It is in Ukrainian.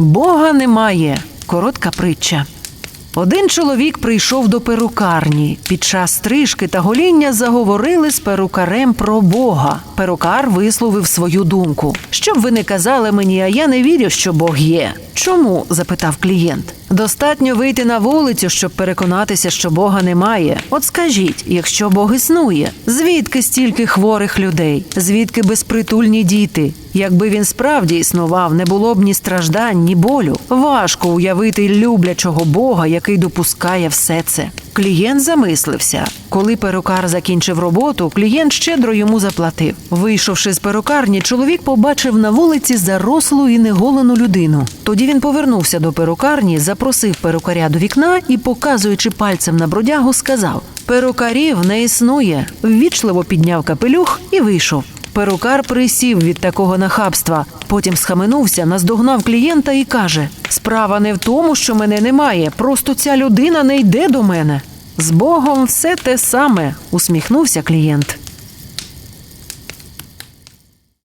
Бога немає. Коротка притча. Один чоловік прийшов до перукарні. Під час стрижки та гоління заговорили з перукарем про Бога. Перукар висловив свою думку. Щоб ви не казали мені, а я не вірю, що Бог є. Чому? запитав клієнт. Достатньо вийти на вулицю, щоб переконатися, що Бога немає. От скажіть, якщо Бог існує, звідки стільки хворих людей? Звідки безпритульні діти? Якби він справді існував, не було б ні страждань, ні болю. Важко уявити люблячого Бога, який допускає все це. Клієнт замислився. Коли перукар закінчив роботу, клієнт щедро йому заплатив. Вийшовши з перукарні, чоловік побачив на вулиці зарослу і неголену людину. Тоді він повернувся до перукарні, запросив перукаря до вікна і, показуючи пальцем на бродягу, сказав: Перукарів не існує. Ввічливо підняв капелюх і вийшов. Перукар присів від такого нахабства. Потім схаменувся, наздогнав клієнта і каже: Справа не в тому, що мене немає, просто ця людина не йде до мене. З Богом все те саме, усміхнувся клієнт.